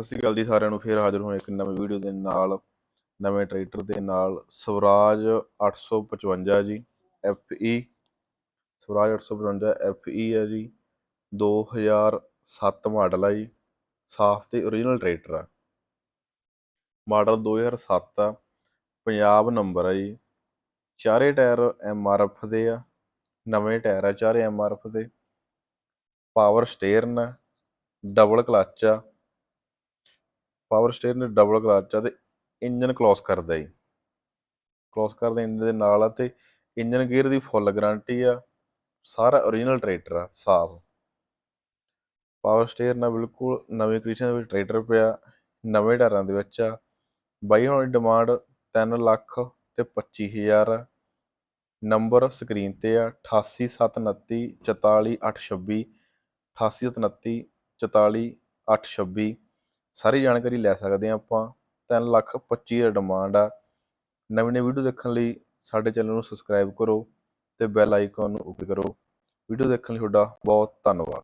ਸਤਿ ਸ਼੍ਰੀ ਅਕਾਲ ਜੀ ਸਾਰਿਆਂ ਨੂੰ, ਫੇਰ ਹਾਜ਼ਰ ਹੋਏ ਇੱਕ ਨਵੀਂ ਵੀਡੀਓ ਦੇ ਨਾਲ, ਨਵੇਂ ਟਰੈਕਟਰ ਦੇ ਨਾਲ ਸਵਰਾਜ 855 ਜੀ FE ਸਵਰਾਜ 855 FE ਹੈ ਜੀ 2007 ਮਾਡਲ ਆ ਜੀ, ਸਾਫ਼ ਤੇ ਓਰੀਜਨਲ ਟਰੈਕਟਰ ਆ। ਮਾਡਲ 2007 ਆ, ਪੰਜਾਬ ਨੰਬਰ ਆ ਜੀ, ਚਾਰੇ ਟਾਇਰ ਐਮਆਰਐਫ ਦੇ ਆ, ਨਵੇਂ ਟਾਇਰ ਆ ਚਾਰੇ ਐਮਆਰਐਫ ਦੇ ਪਾਵਰ ਸਟੀਅਰਨ ਆ ਡਬਲ ਕਲੱਚ ਆ ਪਾਵਰ ਸਟੇਅਰ ਨੇ ਡਬਲ ਕਲੱਚ ਆ ਤੇ ਇੰਜਨ ਕਲੋਸ ਕਰਦਾ ਜੀ। ਕਲੋਸ ਕਰਦੇ ਇੰਜਨ ਦੇ ਨਾਲ ਆ ਤੇ ਇੰਜਨ ਗੇਅਰ ਦੀ ਫੁੱਲ ਗਾਰੰਟੀ ਆ, ਸਾਰਾ ਓਰੀਜਨਲ ਟਰੈਕਟਰ ਆ, ਸਾਫ਼। ਪਾਵਰ ਸਟੇਅਰ ਨਾਲ ਬਿਲਕੁਲ ਨਵੇਂ ਕੰਡੀਸ਼ਨ ਦੇ ਵਿੱਚ ਟਰੈਕਟਰ ਪਿਆ, ਨਵੇਂ ਟਾਇਰਾਂ ਦੇ ਵਿੱਚ ਆ। ਬਾਈ, ਹੁਣ ਦੀ ਡਿਮਾਂਡ 3 ਲੱਖ ਤੇ 25000 ਆ। ਨੰਬਰ ਸਕਰੀਨ ਤੇ ਆ 88729 44826 88729 44826 ਸਾਰੀ ਜਾਣਕਾਰੀ ਲੈ ਸਕਦੇ ਆ ਆਪਾਂ। 3 ਲੱਖ 25 ਹਜ਼ਾਰ ਡਿਮਾਂਡ ਆ। ਨਵੀਂ ਨਵੀਂ ਵੀਡੀਓ ਦੇਖਣ ਲਈ ਸਾਡੇ ਚੈਨਲ ਨੂੰ ਸਬਸਕ੍ਰਾਈਬ ਕਰੋ ਤੇ ਬੈਲ ਆਈਕਨ ਨੂੰ ਉੱਪਰ ਕਰੋ। ਵੀਡੀਓ ਦੇਖਣ ਲਈ ਤੁਹਾਡਾ ਬਹੁਤ ਧੰਨਵਾਦ।